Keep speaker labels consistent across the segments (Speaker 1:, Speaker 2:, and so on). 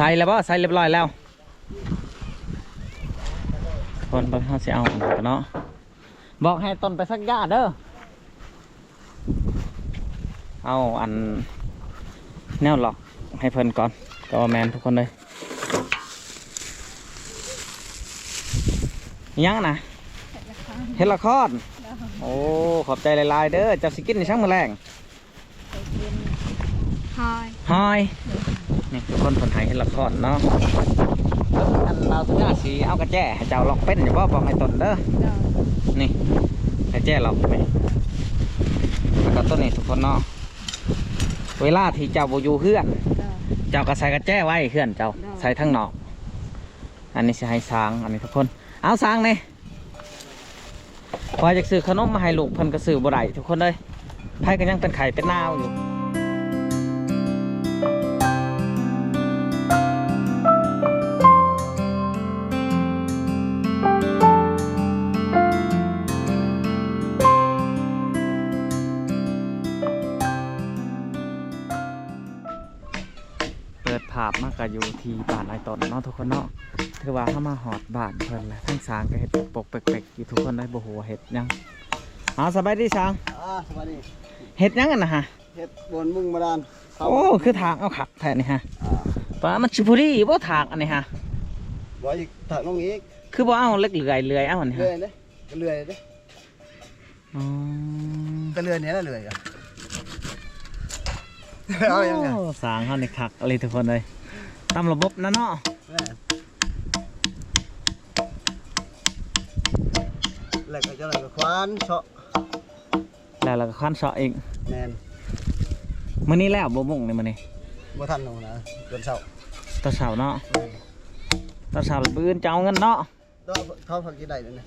Speaker 1: ใส่แล้วบ่ใส่เรียบร้อยแล้วคนเบิ่งเฮาสิเอาอันนั้นกันเนาะบอกให้ต้นไปสักญาเด้อเอาอันแนวหลอกให้เพิ่นก่อนก็ว่าแมนทุกคนเลยอิหยังนะเฮ็ดละครโอ้ขอบใจหลายๆเด้อเจับสิกินในช่างมือแรง
Speaker 2: ไปกินหอย
Speaker 1: ฮอย นี่ทุกคนคนไทยเฮ็ดละครเนาะอันเราทุกอย่างสีเอากระแจให้เจ้าลอกเป็นอย่าบ่บอกให้ตนเด้อ
Speaker 2: เด้อ
Speaker 1: นี่กระแจลอกไปแล้วก็ต้นนี้ทุกคนเนาะเวลาที่เจ้าบ่อยู่เฮือน
Speaker 2: เด้อ
Speaker 1: เจ้าก็ใส่กระแจไว้เฮือนเจ้า
Speaker 2: ได้
Speaker 1: ใส่ทั้งนอกอันนี้สิให้สร้างอันนี้ทุกคน เอาสร้างนี่พอจะซื้อขนมมาให้ลูกเพิ่นก็ซื้อบ่ได้ทุกคนเลยไผก็ยังเป็นไข่เป็นนาวอยู่ อยู่ที่บ้านไอตอนเนาะทุกคนเนาะถือว่าเข้ามาหอดบ้านเพิ่นแหละทั้งสางก็เห็ดปกเปกๆอยู่ทุกคนได้บ่หัวาเห็ดหยังเอาสบายดีสาง
Speaker 3: อ่าสวัสดี
Speaker 1: เห็ดหยังกันนะฮะ
Speaker 3: เฮ็ดบนมุ่งมาดานเข้า
Speaker 1: โอ้คือถางเอาขักแทนนี่ฮะ
Speaker 3: อ่า
Speaker 1: ป้ามันชิบุรีบ่ถางอันนี้ฮะ
Speaker 3: บ่อีกถักลงอีก
Speaker 1: คือบ่เอาเล็กเลื่อยเลื่อยเอาอันนี้
Speaker 3: เลื่อ
Speaker 1: ฮะ
Speaker 3: ยเด้ก็เลื่อยเด้
Speaker 1: อ๋อ
Speaker 3: ก็เลื่อยเนี่ยละเลื่อยก็เอายังไง
Speaker 1: โสางเขานี่คักอะไรทุกคนเลย ตามระบบนะเนาะ
Speaker 3: แม่แล้วก็จะอะไรก็ควานเฉาะ
Speaker 1: แล้วเราก็คั้นเสาะเอง
Speaker 3: แม่น
Speaker 1: มื้อนี้แล้วบ่มุ่งในมื้อนี้
Speaker 3: บ่ทันลงนะเดือนเช้า
Speaker 1: ตอนเช้าเนาะตอนเช้าปืนจะเอาเงินเนาะ
Speaker 3: ตัวเขาพักกี่ได้นั่นน่ะ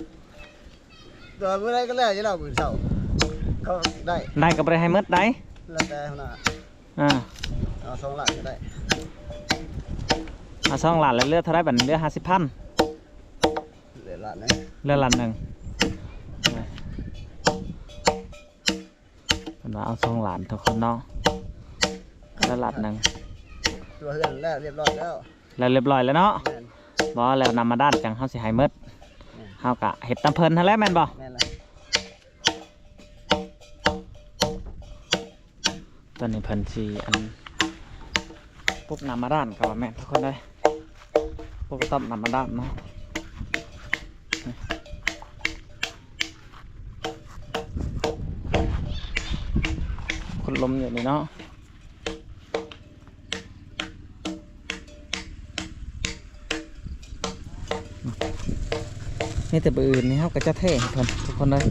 Speaker 3: ตัวเมื่อไรก็แล้วจะเล่ามื้อเช้าเขาได้
Speaker 1: ได้ก็บ่ได้ให้หมดได้
Speaker 3: แล้วแต่หัวหน้า
Speaker 1: อ่า
Speaker 3: เอาสองหลักก็ได้
Speaker 1: เอาสองล้านแล้วเหลือเท่าไรบัดนี้เหลือ50,000
Speaker 3: เหลือละนะ
Speaker 1: เรือลันหนึ่งเป็นว่าเอาสองหลานทุกคนเนาะเรือลันหนึ่ง
Speaker 3: ตัวเฮือนแล้วเรียบร้อยแล้ว
Speaker 1: แล้วเรียบร้อยแล้วเนาะ
Speaker 3: แม่น
Speaker 1: บ่แล้วนำมาด้านจังเฮาสิให้หมดเฮากะเฮ็ดตำเพิ่นนั่นแหละแม่นบ่
Speaker 3: แม่นละ
Speaker 1: ตอนนี้เพิ่นสิอันปุ๊บนำมาด้านก็ว่าแม่นทุกคนเลย ปุ๊บต้มนำมาด้านเนาะคนลมอยู่นี่เนาะนี่แต่บืออื่นนี่เขาก็จะเท่ให้เพิ่นทุกคนเลย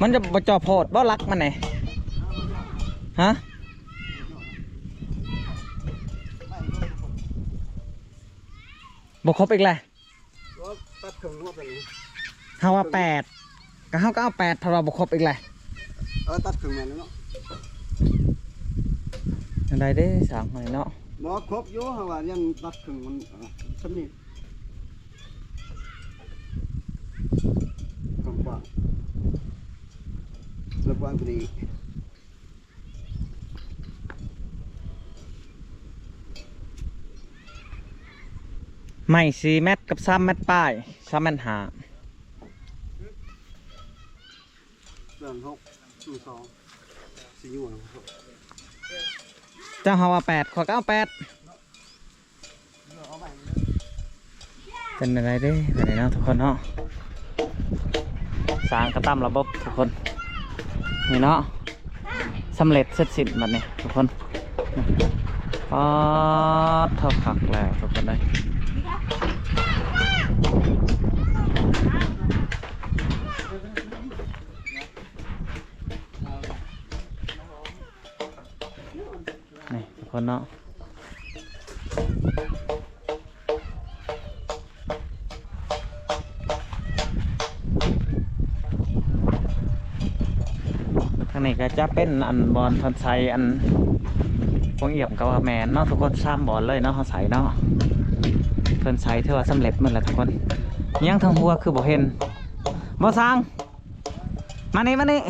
Speaker 1: มันจะบจอโพดบ่รักมันไหนฮะ บครบอีกเลย
Speaker 3: ตัวตัดเครื่องนวดไปนี่
Speaker 1: เฮาว่าแปดก็เฮาก็เอาแปดถ้าเราบครบอีกเลย
Speaker 3: เออตัดเครื่องแม่นแล้วเนาะ
Speaker 1: อะไรเด้สามหน่อยเนาะ
Speaker 3: หมอครบอยู่เพราะว่ายังตัดเครื่องมันอะสำนี่กว้างๆแล้วกว้างพอดี
Speaker 1: ไม่สี่เมตรกับสามเมตรป้ายสามเมตรหา
Speaker 3: เรื่องหกหนึ่งสองสี่อยู่นะ
Speaker 1: เจ้าเฮาว่าแปดขอก็เอาแปดเป็นอะไรเด้เป็นอะไรเนาะทุกคนเนาะสร้างกระตั้มระบบทุกคนนี่เนาะสำเร็จเสร็จสิ้นบัดนี้ทุกคนปอดเท่าขักแล้วทุกคนเลย คนเนาะทางนี้ก็จะเป็นอันบอลพันไซอันพวงเอี่ยมกับว่าแมนเนาะทุกคนซ้ำบอลเลยเนาะเขาใส่เนาะเพิ่นใส่เท่าว่าสำเร็จหมันแหละทุกคนยังทางหัวคือบ่เห็นบ่สร้างมานี่มานี่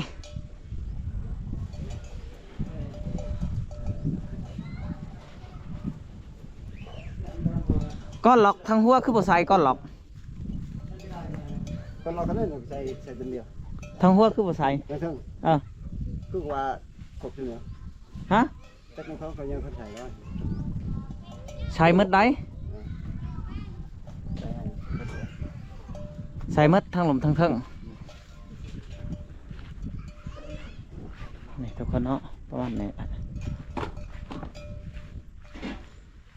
Speaker 1: ก้อนล็อกทั้งหัวคือบ่ใส่ก้อนล็อก
Speaker 3: คนเราก็ได้ใส่ใส่เป็นเดียว
Speaker 1: ทั้งหัวคือบ่ใส่
Speaker 3: แล้วเพิ่ง
Speaker 1: เออ
Speaker 3: คือว่าครบทีเดียว
Speaker 1: ฮะ
Speaker 3: แต่ของเขาเขายังเขาใส่แล้ว
Speaker 1: ใส่หมดได้
Speaker 3: ใส่ให้
Speaker 1: ใส่หมดทั้งหลมทั้งเทิงนี่ทุกคนเนาะประมาณนี้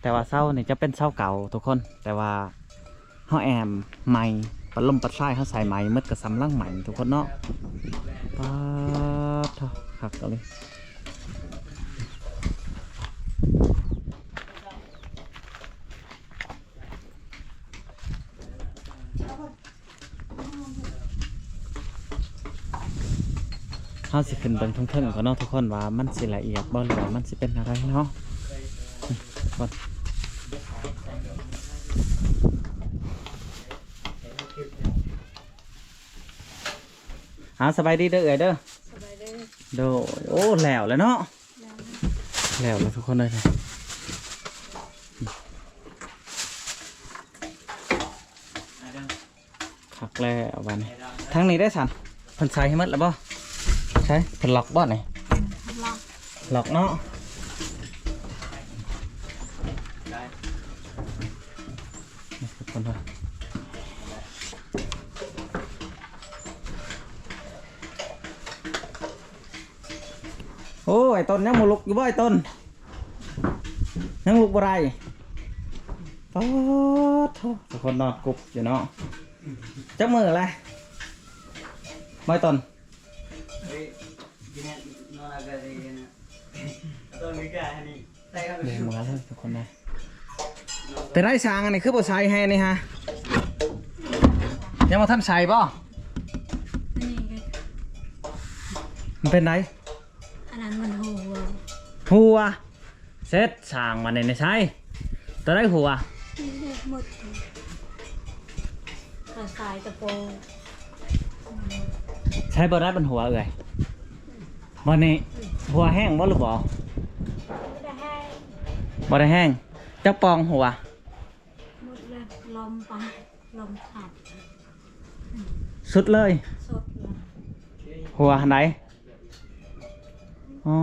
Speaker 1: แต่ว่าเศร้านี่จะเป็นเศร้าเก่าทุกคน แต่ว่าเฮาแอมใหม่ปัดลมปัดไส้เฮาใส่ใหม่หมดกับสำลังใหม่ทุกคนเนาะป๊าดเถอะคักเอาเลยเฮาสิขึ้นเบิ่งเทิงๆเขาเนาะทุกคนว่ามันสิละเอียดบ่หรือว่ามันสิเป็นอะไรเนาะอืมก่อน หาสบายดีเด้อเอ๋ยเด้อ
Speaker 2: สบายเลย
Speaker 1: โดยโอ้แล้วแล้วเนาะแล้วแล้วทุกคนเลยนะขักแล้ววันนี้ทางนี้ได้สันเพิ่นใส่ให้หมดแล้วบ่ใช่เพิ่นล็อกบ่นี่
Speaker 2: ล็อก
Speaker 1: ล็อกเนาะนี่ทุกคนเลยโอ้ย ต้นยังบ่ลุกอยู่บ่ไอ้ต้นยังลุกบ่ได้ป๊าดโถ่ทุกคนนอนกุบอยู่เนาะจักมืออะไรบ่ไอ้ต้นเดี๋ยวมาเลยทุกคนเลยแต่ได้ช้างอันนี้คือบ่ใช้ให้นี่ฮะยังมาท่านใส่ป่ะ
Speaker 2: อันนี้ก็
Speaker 1: มันเป็นไร
Speaker 2: อั นนั้นมันหัว
Speaker 1: หัวเซ็ตช้างมันในใช้แต่ได้หัว
Speaker 2: หมดกระสายตะโป
Speaker 1: ใช้บ่ได้เป็นหัวเอ่ยวันนี้หัวแห้งบ่หรือบ่
Speaker 2: ได้ให้
Speaker 1: บ่ได้แห้งจะปองหัว
Speaker 2: หมดเลยลมไปลมขาด
Speaker 1: สุดเลย
Speaker 2: สดเลย
Speaker 1: หัวหันไหน อ๋อ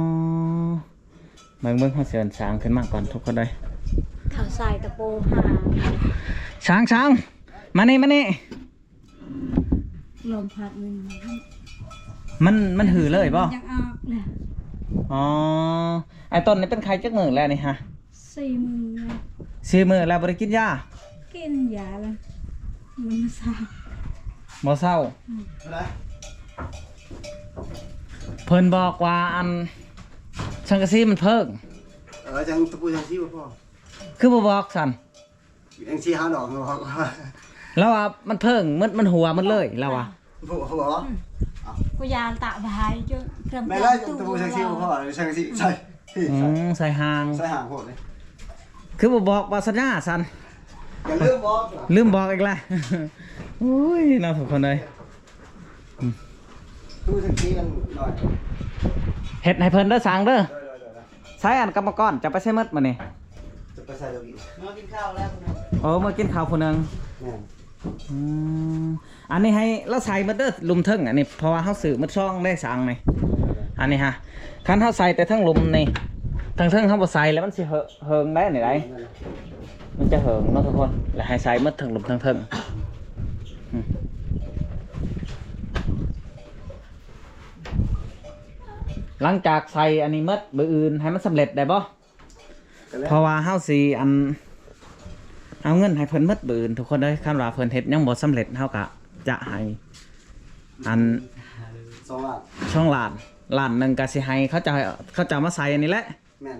Speaker 1: เบิ่งเบิ่งเขาเสียนช้างขึ้นมาก่อนทุกคนเลย
Speaker 2: เขาใส่ตะโปหา
Speaker 1: ช้างช้างมานี่มานี่
Speaker 2: ลมพัดมัน
Speaker 1: มันมันหือเลยป่ะ
Speaker 2: ยังออกเลย
Speaker 1: อ๋อไอต้นนี้เป็นใครจักมือแล้วนี่ฮะ
Speaker 2: สี่มือเลย
Speaker 1: ซื้อมือแล้วบริกินยา
Speaker 2: กินยาเลยมันมาสา
Speaker 1: บ่เศร้า
Speaker 3: อะไร
Speaker 1: เพิ่นบอกว่าอันชังกะซีมันเพิ่ง
Speaker 3: เออจังตะปูจังซี่บ่พ่อ
Speaker 1: คือบ่บอกสัน
Speaker 3: จังซี่หาดอกเนาะว่า
Speaker 1: แล้วว่ามันเพิ่งมันมันหัวมันเลยแล้วว่า
Speaker 3: พ่อเขาบอกว่า
Speaker 2: กูยาตะบายจุเตรียม
Speaker 3: ไม่ไล่ตะปูจังซี่บ่พ่อจังซี่ใส่พี่
Speaker 1: อื
Speaker 3: ใส่
Speaker 1: มใส่หาง
Speaker 3: ใส่หางโหดเลย
Speaker 1: คือบ่บอกว่าสัญญาสัน
Speaker 3: อย่าลืมบอก
Speaker 1: ลืมบอกอีกแล้วอุ้ยน่าทุกคนเลย
Speaker 3: ดูจังซี่กันหน่อย
Speaker 1: เฮ็ดให้เพิ่นเด้อสั่งเด้อ
Speaker 3: เดี๋ยวๆ
Speaker 1: ใช้อันกรรมกรจะไปใช้หมดมานี่
Speaker 3: ๆจะไปใส่ดอกอีกมากินข้าวแล้ว
Speaker 1: โอ้มากินข้าวผู้หนึง
Speaker 3: แม่น
Speaker 1: อืมอันนี้ให้เราใส่มาเด้อลุมเทิงอันนี้เพราะว่าเฮาซื้อมาช่องได้สั่งนี่อันนี้ฮะคันเฮาใส่แต่ทั้งหลุมนี่ทั้งเทิงเฮาบ่ใส่แล้วมันสิเหอะเฮิงได้นี่ได้ มันจะเฮิงเนาะทุกคน แล้วให้ใส่หมดทั้งหลุมทั้งเทิงอืม หลังจากใส่อันนี้หมดมืออื่นให้มันสำเร็จได้บ่เพราะว่าเฮาสิอัน เอาเงินให้เพิ่นหมดบืนทุกคนเด้ยคันว่าเพิ่นเฮ็ดยังบ่สำเร็จเฮาก็จะให้อัน
Speaker 3: สองล้าน
Speaker 1: ช่องล้านล้านหนึงก็สิให้เขาจะเขาจะเอามาใส่อันนี้แหละ
Speaker 3: แม่น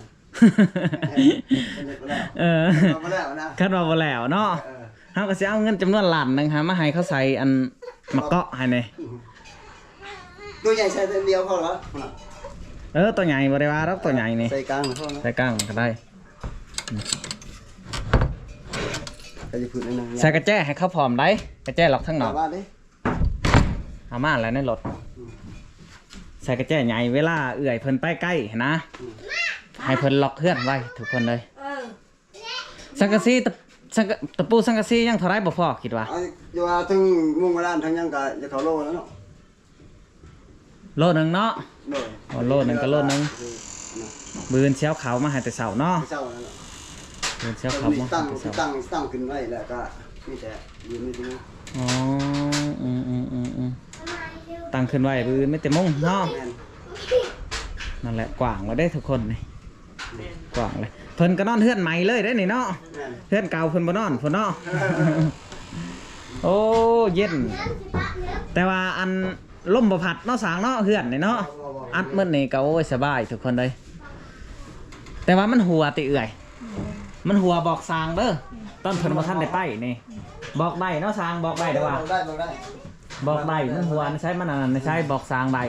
Speaker 3: เป็นเด็กแล้ว
Speaker 1: เออ
Speaker 3: เอามาแล้วนะ
Speaker 1: คันว่าบ่แล้วเนาะ
Speaker 3: เออ
Speaker 1: เฮาก็สิเอาเงินจำนวนล้านหนึงหามาให้เขาใส่อันมะเกาะให้นี่
Speaker 3: ตัวใหญ่ใส่เต็มเดียวพอแล้ว
Speaker 1: เออตัวใหญ่บ่ได้ว่าดอกตัวใหญ่นี่
Speaker 3: ใส่กลางนะพ่อนะ
Speaker 1: ใส่กลางก็ได้
Speaker 3: ก็จะพูดนิดนึง
Speaker 1: ใส่กระแจให้เขาพร้อมได้กระแจล็อกทั้งนอก
Speaker 3: บ้านดิ
Speaker 1: เอามาแล้วในรถใส่กระแจใหญ่เวลาเอื่อยเพิ่นไปใกล้นะให้เพิ่นล็อกเพื่อนไว้ทุกคนเลย
Speaker 2: เออ
Speaker 1: สังกะสีตะสังกะตะปูสังกะสียังเท่าไรบ่พอคิดว่า
Speaker 3: เอาอยู่ว่าทั้งมุ่งมาด้านทั้งยังก็จะเข้าโลแล้วเนาะ
Speaker 1: โลหนึงเนาะ
Speaker 3: โดย
Speaker 1: อ๋อโลหนึ่งก็โลหนึ่งบืนเช้าเขามาให้แต่เสาเนาะ
Speaker 3: เช้านั่นแหละ
Speaker 1: บืนเช้าเขามาให้
Speaker 3: ตั้ง
Speaker 1: แต่เสา
Speaker 3: ตั้งตั้งขึ้นไว้แล้วก็มีแต่ยืนนี่ตรงนี้
Speaker 1: อ๋ออืมอืมอืมอืมตั้งขึ้นไว้บืนไม่แต่มงเนาะ
Speaker 3: แม่น
Speaker 1: นั่นแหละกว้างแล้วได้ทุกคนนี่กว้างเลยเพิ่นก็นอนเฮือนใหม่เลยได้นี่เนาะ
Speaker 3: แม่น
Speaker 1: เฮือนเก่าเพิ่นบ่นอนเพิ่นเนาะ โอ้เย็น แต่ว่าอัน ลมบ่พัดเนาะสางเนาะเฮือนนี่เนาะอัดมื้อนี่ก็โอ้ยสบายทุกคนเลยแต่ว่ามันหัวติเอื่อย มันหัวบอกสางเด้อตอนเพิ่นบ่ทันได้ไปนี่ บอกได้เนาะสางบอกได้เด้อว่า
Speaker 3: บอกได้บอกได้
Speaker 1: บอกได้มันหัวใช้มันอันนั้นใช้บอกสางได้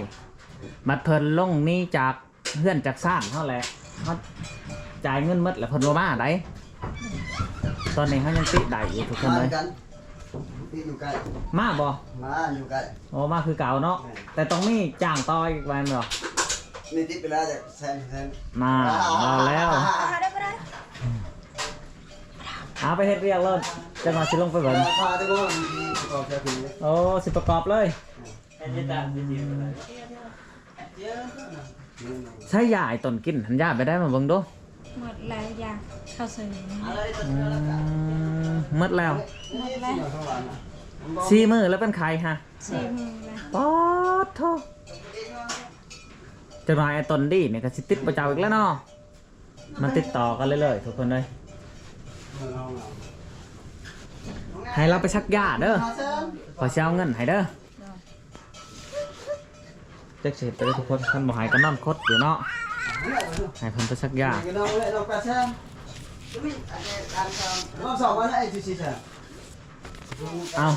Speaker 1: บัดเพิ่นลงนี่จากเพื่อนจากสร้างเท่าแหละเขาจ่ายเงินหมดแล้วเพิ่นบ่มาได้ตอนนี้เขายังติดได้อยู่ทุกคนเลย
Speaker 3: ที่อยู่ใกล้
Speaker 1: มาบ่
Speaker 3: มาอยู่ใกล้
Speaker 1: โอ้มาคือเก่าเนาะแต่ต้องมีจ้างต่ออีกวันบ่
Speaker 3: นี่ติดไปแล้วจากแซนแซน
Speaker 1: มาเอาแล้ว
Speaker 2: ได้ปะได้
Speaker 1: เอาไปเฮ็ดเรียกเลยจะมาสิลงไปเบิ่ง
Speaker 3: พาได้บ่มีที่ประกอบแค่นี้
Speaker 1: โอ้สิประกอบเลยใช้ยาไอ้ต้นกินหันยาไปได้มาเบิ่งดู
Speaker 2: หมดแล้วยาเข้าซื้อ
Speaker 1: อืมหมดแล้ว
Speaker 2: หมดแล้ว
Speaker 3: ข้างหลังนะ
Speaker 1: สี่มือแล้วเป็นใครฮะ
Speaker 2: สี่หมือแล้ว
Speaker 1: ป๊อดโทจะมาไอ้ตนดีเนี่ยก็สิติดประจาอีกแล้วเนาะมันติดต่อกันเลยเลยๆทุกคนเลยให้เราไปชักยาเด้อขอเช้าเงินให้เด้อเจ๊กเสร็จไปเลยทุกคนท่านบอกให้ก็นอนคดอยู่เนาะ ให้เพิ่นไปชักยา
Speaker 3: เราเราแปดแซมรอบสองวันไอ้จีซีแซม
Speaker 1: เอา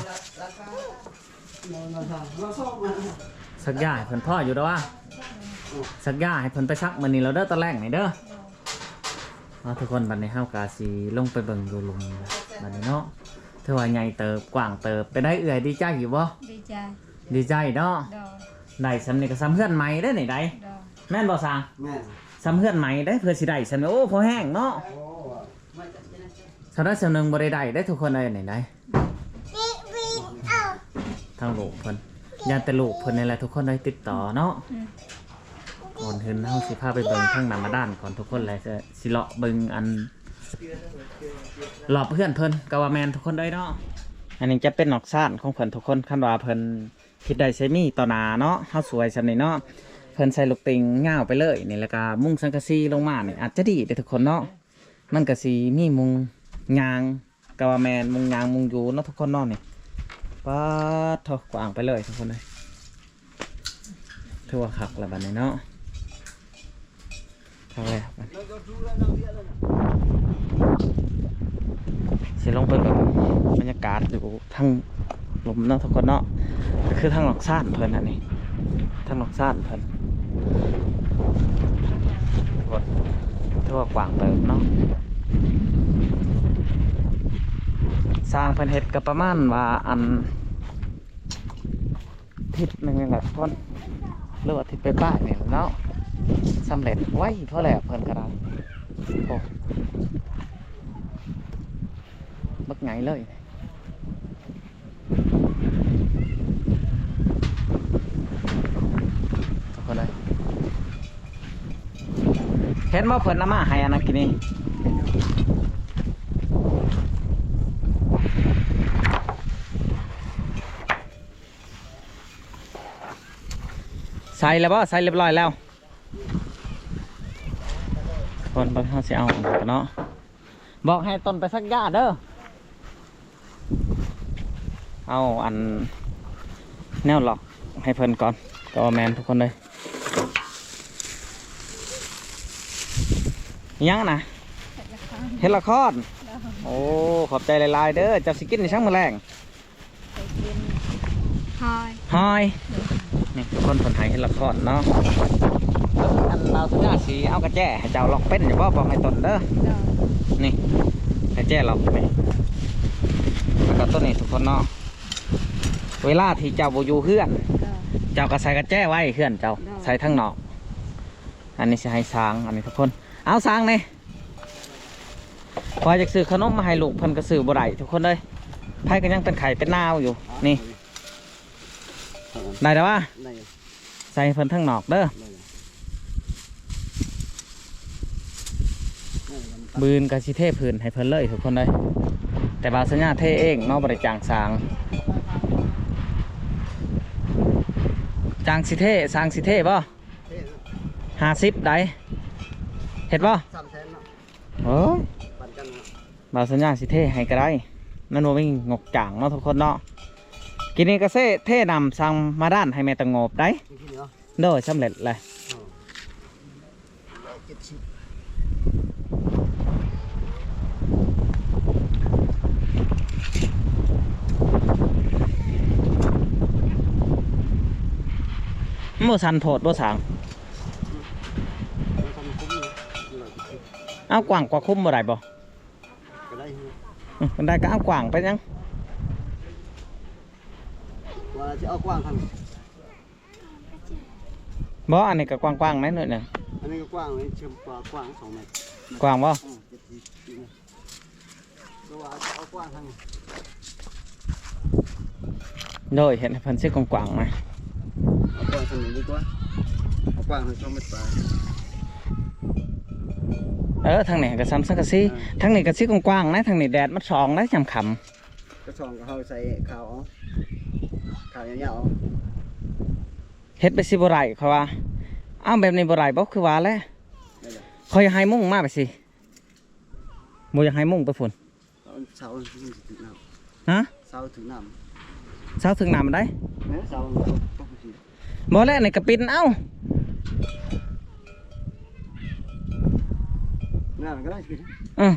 Speaker 3: เราสองวัน
Speaker 1: ชักยาให้เพิ่นพ่ออยู่เด้อวะชักยาให้เพิ่นไปชักมื้อนี้เราเด้อตอนแรกนี่เด้อเอาทุกคนบัดนี้เฮากาสิลงไปเบิ่งอยู่หลุมบัดนี้เนาะเธอว่าใหญ่เติบกว้างเติบไปได้เอื่อยดีใจอยู่บ่
Speaker 2: ดีใจ
Speaker 1: ดีใจเนาะ
Speaker 2: ดอก
Speaker 1: ได้สำนี่ก็ซ้ำเพื่อนใหม่ได้อนี่ได้
Speaker 2: ดอก
Speaker 1: แม่นบ่ซาง
Speaker 3: แม่
Speaker 1: ซ้ำเพื่อนใหม่ได้เพื่อสิได้สำนี่โอ้พอแห้งเนาะ
Speaker 3: โอ้
Speaker 1: สำนักสำนึงบ่ได้ได้ได้ทุกคนเลยนี่ได้ทางลูกเพิ่นญาติแต่ลูกเพิ่นนี่แหละทุกคนเลยติดต่อเนาะ
Speaker 2: อืม
Speaker 1: ก่อนอื่นเฮาสิพาไปเบิ่งทางหนามาด้านก่อนทุกคนเลยจะสิเลาะเบิ่งอันหลอบเพื่อนเพิ่นก็ว่าแมนทุกคนเลยเนาะอันนี้จะเป็นนอกซ่านของเพิ่นทุกคนคันว่าเพิ่นคิดได้ใช้มีต่อหนาเนาะเฮาสวยซำนี่เนาะ เพิ่นใส่ลูกติงง่าวไปเลยนี่แล้วก็มุงสังกะสีลงมานี่อาจจะดีเด้อทุกคนเนาะมันก็สิมีมุงยางก็ว่าแมนมุงยางมุงอยู่เนาะทุกคนเนาะนี่ป๊าดเถอะกว้างไปเลยทุกคนเลยถือว่าคักแล้วบัดนี้เนาะครั้งแรกมันสิลงไปแบบบรรยากาศอยู่ทั้งลมเนาะทุกคนเนาะก็คือทั้งหลอกซ่านเพิ่นอันนี้ทั้งหลอกซ่านเพิ่นกด ทั่วากว้างเติบเนาะสร้างเพิ่นเฮ็ดก็ประมาณว่าอันทิศหนึ่งนี่แหละทุกคนหรือว่าทิศไปป้ายเนี่และเนาะสำเร็จไว้เพราะแหละเพิ่นกระดาโอ้บักไงเลยคนเลยเห็นว่าเพิ่นน้ำมาให้อันนั้นกินนี่ใส่แล้วบ่ใส่เรียบร้อยแล้วคนบางเขาสิเอาเนาะบอกให้ต้นไปสักญาเด้อเอาอันแนวหลอกให้เพิ่นก่อนก็แมนทุกคนเลย ยังนะ
Speaker 2: เสร็จแล้วค่ะ
Speaker 1: เฮ็ดละคร
Speaker 2: ดอก
Speaker 1: โอ้ขอบใจหลายๆเด้อเจ้าสิกินในช่างมือแรง
Speaker 2: ไปกินหอย
Speaker 1: ฮอยนี่ทุกคนคนไทยเฮ็ดละครเนาะอันเราสัญญาสีเอากระแจให้เจ้าลอกเป็นอยู่บ่บอกให้ต้นเด้อ
Speaker 2: ดอก
Speaker 1: นี่กระแจเราไปแล้วก็ต้นนี้ทุกคนเนาะเวลาที่เจ้าบ่อยู่เฮือน
Speaker 2: ดอก
Speaker 1: เจ้าก็ใส่กระแจไว้เฮือนเจ้า
Speaker 2: ได้
Speaker 1: ใส่ทั้งนอกอันนี้สิให้สร้างอันนี้ทุกคน เอาสร้างนี่พออยากซื้อขนมมาให้ลูกเพิ่นก็ซื้อบ่ได้ทุกคนเลยไผก็ยังเป็นไข่เป็นนาวอยู่นี่ได้แล้ววะใส่เพิ่นทั้งนอกเด้อบืนกับสิเทพื้นให้เพิ่นเลยทุกคนเลยแต่บาสัญญาเทเองนาะบริจางสางจางสิเทสางสิเทบ่ะห้าสิบได้ เห็ดบ่
Speaker 3: สามแสนเนาะ
Speaker 1: โอ้ย
Speaker 3: ปันกันเนาะ
Speaker 1: บาสัญญาสิเทให้ก็ได้นั่นว่าไม่งกจางเนาะทุกคนเนาะกินนี่ก็เซ่เทนำสั่งมาด้านให้แม่ตะงบได้
Speaker 3: มีที่เนาะ
Speaker 1: โดยสำเร็จเลย
Speaker 3: เจ็ดสิบ
Speaker 1: โมสันโพดโมสาง
Speaker 3: มันทำคุ้มเลยร้อยเจ็ด สิบ
Speaker 1: เอากว่างกว่าคุ้มบ่ได้บ่
Speaker 3: ก็ได้อยู่
Speaker 1: อืมมันได้ก็เอากว่างไปยัง
Speaker 3: ว่าจะเอากว้าง เลยเชื่อมกว่ากว้างสองเมตร
Speaker 1: กว้างบ่
Speaker 3: อืมเจ็ดสิบนี่นะก็ว่าจะเอากว้างทาง
Speaker 1: โดยเห็นให้เพิ่นซื้อกว้างๆมา
Speaker 3: เอากว้างทางนี้ดีกว่าเอากว้างทางสองเมตรไป
Speaker 1: เออทางนี้ก็ซ้ำซักกะซี่ทางนี้ก็ซี่กว้างๆนะทางนี้แดดมันส่องนะจำค
Speaker 3: กระชองก็เอาใส่ขาวเอาขาวยาวำ
Speaker 1: เฮ็ดไปสิบ่ไรเขาว่าเอาแบบนี้บ่ไรบ่คือว่าแหล้ว
Speaker 3: ๆได้เลย
Speaker 1: เขาอยากให้มุ่งมาไปสิบ่อยากให้มุ่งไปฝุ่น
Speaker 3: เอาเสาถึงถึงน้
Speaker 1: ฮะำ
Speaker 3: เสาถึงน้
Speaker 1: เช้าถึงน้ำได้ำ
Speaker 3: เนี่ยเสาต้องไปสิ
Speaker 1: บ่แล้วนี่ก็ปินเอ้า
Speaker 3: นั่นก็ได้สิ
Speaker 1: เออ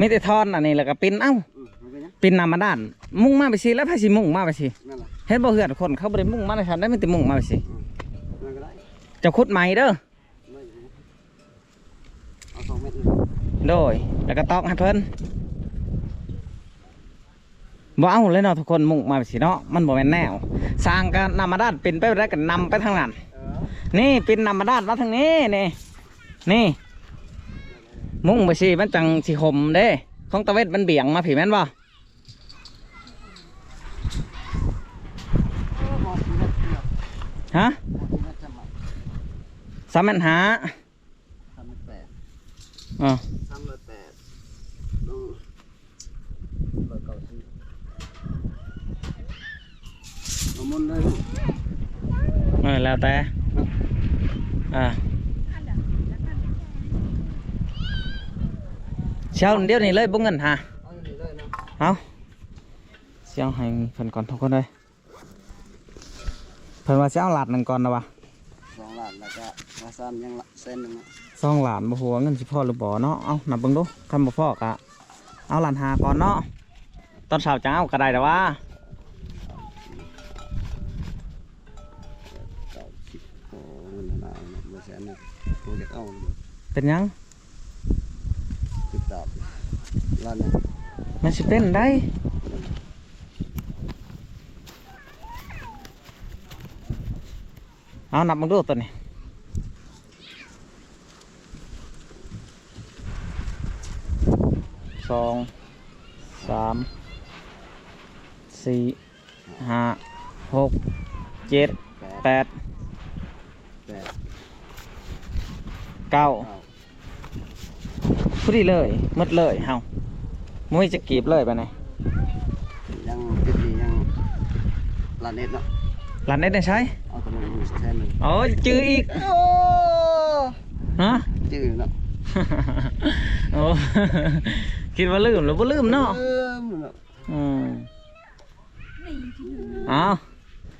Speaker 1: มีแต่ทอนอันนี้แล้วก็ปินเอ้า
Speaker 3: อืมมันเป็นยัง
Speaker 1: ปินนำมาด้าน มุ่งมาไปสิแล้วไผสิมุ่งมาไปสิ
Speaker 3: นั่นแหละ
Speaker 1: เฮ็ดบ่เฮือดคนเขาบ่ได้มุ่งมาในฉันได้มีแต่มุ่งมาไปสิ
Speaker 3: นั่นก็ได้
Speaker 1: เจะขุดใหม่เด้อ
Speaker 3: ได้อยู่เอาสองเมตรเลย
Speaker 1: โดยแล้วก็ตอกให้เพิ่นบ่เอาเลยเนาะทุกคนมุ่งมาไปสิเนาะมันบ่แม่นแนวสร้างก็นำมาด้านเป็นไปได้ก็นำไปทางนั้น
Speaker 3: เออ
Speaker 1: นี่ปินนำมาด้านมาทางนี้นี่นี่ มุ่งไปสิมันจังสิคมเด้ของตะเวทมันเบี่ยงมาผีแม่นบ่
Speaker 3: บอกสิเม็ดเดียว
Speaker 1: ฮะ
Speaker 3: บอกสิเม็ดจะมา
Speaker 1: สามแม่นหา
Speaker 3: สามเม็ดแปด
Speaker 1: อ๋อ
Speaker 3: สามเม็ดแปดดูร้อยเก้าสิบเอามุนเลยลูก
Speaker 1: เออแล้วแต่อ่า เช้าเดี๋ยวนี้เลยบ่เงินหา
Speaker 3: เอาอยู่นี่เลยนะ
Speaker 1: เอาเสียงให้เพิ่นก่อนทุกคนเลยเพิ่นว่าสิเอาหลาดหนึงก่อนนะวะ
Speaker 3: สองล้านแล้วก็มาซ้ำยังละเส้นหนึงนะ
Speaker 1: ซองหลานบ่ฮู้ว่าเงินสิพอหรือบ่เนาะเอานับเบิ่งดูคันบ่พอก็เอาหลานหาก่อนเนาะตอนเช้าจะเอาก็ได้แต่ว่า
Speaker 3: เก้าสิบโอ้เงินหนาๆนะมาแสนนะกูจะเอาอยู่
Speaker 1: เป็นหยัง
Speaker 3: ติดตาม ล้านเนี่ย
Speaker 1: มันสิเป็นได้เอานับมึงดูตัวนี้สองสามสี่ห้าหกเจ็ด
Speaker 3: แปด
Speaker 1: แปด
Speaker 3: แปด
Speaker 1: เก้า
Speaker 3: เก้า
Speaker 1: พอดีเลยหมดเลยเฮา มุ้ยจะกีบเลยไปไหน
Speaker 3: ยังติดนี่ยังล้านเน็ตเนาะ
Speaker 1: หลานได้ได้ใช้
Speaker 3: เอาตัวนึงแสนหนึ่ง
Speaker 1: โอ้ยจื้ออีก
Speaker 3: โอ้
Speaker 1: ฮะ
Speaker 3: จืดเนาะ
Speaker 1: โอ้คิดว่าลืมหรือว่าลืมเนาะ
Speaker 3: เออมันเนาะ
Speaker 1: อืมเอา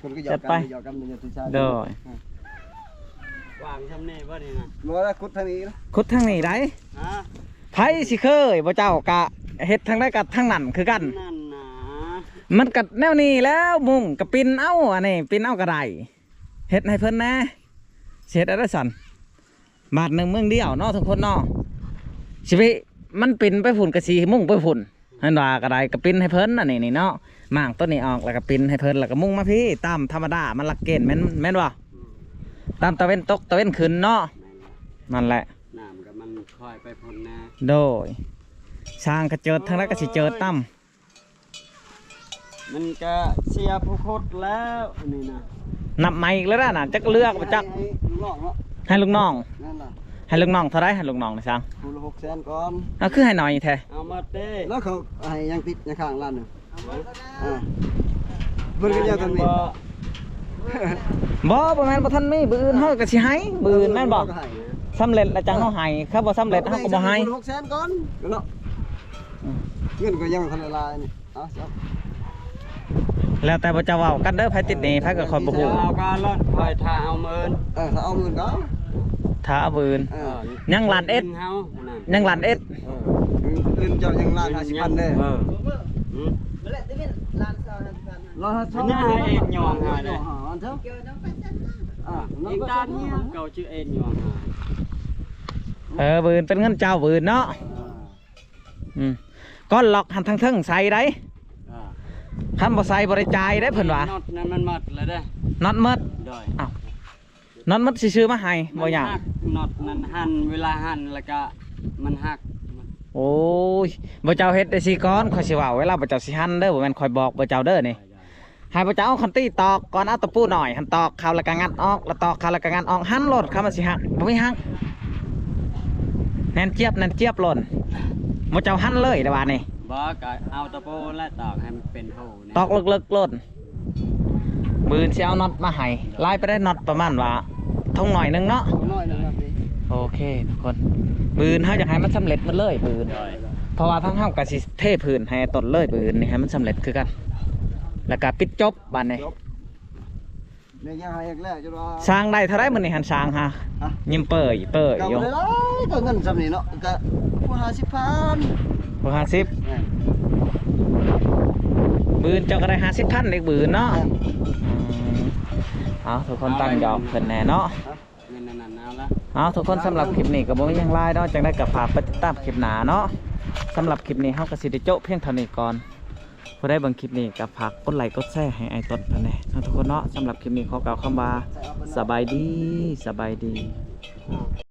Speaker 3: คนก็หยอ
Speaker 1: จั
Speaker 3: ก
Speaker 1: ด
Speaker 3: กั
Speaker 1: ไป
Speaker 3: นหยอกกันมันจะตุชา
Speaker 1: โดย
Speaker 3: วางช่ำเน่บ่นี่นะบ่ได้คุดทางนี้นะ
Speaker 1: คุดทางนี้ได้
Speaker 3: ฮะ
Speaker 1: ไผสิเคยบ่เจ้ากะ เฮ็ดทางได้กับทางนั้นคือกัน
Speaker 3: นั่นนะ
Speaker 1: มันกัดแนวนี้แล้วมุงกับปินเอ้าอันนี้ปินเอ้ากระไดเฮ็ดให้เพิ่นแหน่สิเฮ็ดอะไรสั่นบาทหนึ่งเมืองเดียวเนาะทุกคนเนาะสิไปมันปินไปฝุ่นกะสีมุ่งไปฝุ่นเห็นว่ากระไดกระปินให้เพิ่นอันนี้นี่เนาะมางต้นนี้ออกแล้วก็ปินให้เพิ่นแล้วก็มุ่งมาพี่ตามธรรมดามันหลักเกณฑ์แม่นแม่นบ่ตามตะเว้นตกตะเว้นขึ้นเนาะนั่นแหละ
Speaker 3: น้ำกับมันคอยไปพ่นนะ
Speaker 1: โดย สร้างกระเจิดทั้งนั้นก็สิเจิดตั้ม
Speaker 4: มันก็เสียผู้คดแล้วอันนี้นะ
Speaker 1: นับไม้อีกแล้วนะจักเลือกไปจัก
Speaker 3: ให้ลูกน้องเนาะ
Speaker 1: ให้ลูกน้อง
Speaker 3: นั่นล่ะ
Speaker 1: ให้ลูกน้องเท่าไรให้ลูกน้องนะสร้าง
Speaker 3: คูละหกแสนก่อน
Speaker 1: เอาคือให้หน่อยแท้
Speaker 4: เอามาเต้
Speaker 3: แล้วเขาให้ยังติดยังข้างร้านหนึงอ่าเพิ่นก็ยังทำนี่
Speaker 1: บ่บ่แม่นบ่ทันมีบือื่นเฮาก็สิให้บือื่นแม่นบ่สำเร็จแล้วจังเฮาให้ครับบ่สำเร็จเฮาก็บ่ให้
Speaker 3: คูละหกแสนก่อนเนาะ เงินก็ยังทันละลายนี่เอาสิเอา
Speaker 1: แล้วแต่บ่จะเว้ากันเด้อไผติดหนี้ไผก็คอยบ่
Speaker 4: จะ
Speaker 1: ฮู้
Speaker 4: เอาการรถคอยท่าเอาเมิน
Speaker 3: เออถ้าเอาหมื่นก็
Speaker 1: ถ้าเอาบือื่น
Speaker 3: เออ
Speaker 1: ยังหลานเอ็ด
Speaker 4: เฮานั่น
Speaker 1: ยังหลานเอ็ด
Speaker 3: เออเงินเจ้ายังล้านห้าสิบพันเด้
Speaker 4: เอออืม
Speaker 3: ร้อยห้าสิบ
Speaker 4: อันนี้ให้เอ็ดยองหาเลย
Speaker 3: อ๋ออันเถอะอ่า
Speaker 4: อีกด้านนี้เก่าชื่อเอ็นยองหา
Speaker 1: เออบือื่นเป็นเงินเจ้าบือื่นเนาะอืม ก้อนหลอกหันทางเทิงใส่ได้
Speaker 4: อ่า
Speaker 1: คันบ่ใส่บ่ได้จ่ายได้เพิ่นว่า
Speaker 4: น็อตนั้นมันหมดแล้วเด้อ
Speaker 1: น็อตหมด
Speaker 4: โดย
Speaker 1: น็อตหมดสิซื้อมาให้บ่อยาก
Speaker 4: มันหักน็อตนั้นหั่นเวลาหั่นแล้วก็มันหักมัน
Speaker 1: โอ้ยบ่เจ้าเฮ็ดได้สิก่อนข่อยสิเว้าเวลาบ่เจ้าสิหั่นเด้อบ่แม่นข่อยบอกบ่เจ้าเด้อนี่ให้บ่เจ้าเอาคันตี้ตอกก่อนเอาตะปูหน่อยหันตอกเข้าแล้วก็งัดออกแล้วตอกเข้าแล้วก็งัดออกหั่นโลดเข้ามันสิหักบ่มีหักแน่นเจี๊ยบแน่นเจี๊ยบหล่น บ่เจ้าหั่นเลยเด้อว่านี่
Speaker 4: บ่ก็เอาตะปูและตอกให้มันเป็นหูนี่
Speaker 1: ตอกลึกๆหล่นมือสิเอาน็อตมาให้ไล่ไปได้น็อตประมาณว่าทงหน่อยหนึงเนาะ
Speaker 3: น้อยหนึงครับนี่
Speaker 1: โอเคทุกคนปืนเฮาอยากให้มันสำเร็จมันเลยปืน
Speaker 4: โดย
Speaker 1: เพราะว่าทั้งเฮากับสิเทพื้นให้ต้นเลยปืนนี่ให้มันสำเร็จคือกัน แล้วก็ปิดจบบ้านนี้
Speaker 3: เนี่ยยังให้อีกแล้วจนว่า
Speaker 1: สร้างได้เท่าไรมื้อนี้หันสร้างฮะ
Speaker 3: ฮะ
Speaker 1: ยิ้มเปิดเปิด
Speaker 3: ก็
Speaker 1: อยู่
Speaker 3: บ่ได้หลายก็เงินซำนี่เนาะก็ ผู้ห้าสิบพัน
Speaker 1: บ่ห้าสิบ
Speaker 3: แม่น
Speaker 1: ปืนเจ้าก็ได้ห้าสิบพันเด็กปืนเนาะ
Speaker 3: แม่น
Speaker 1: อืมเอาทุกคนตั้งยอมเพิ่นแน่เนาะ
Speaker 4: เงินนั้นเอาละ
Speaker 1: เอาทุกคนสำหรับคลิปนี้ก็บ่มีหยังหลายเนาะจังได้กับฝากไปติดตามคลิปหน้าเนาะสำหรับคลิปนี้เฮาก็สิได้โจะเพียงเท่านี้ก่อนผู้ได้เบิ่งคลิปนี้ก็ฝากกดไลค์กดแชร์ให้ไอ้ต้นเพิ่นแน่เนาะทุกคนเนาะสำหรับคลิปนี้ขอกล่าวคำว่าสบายดีสบายดี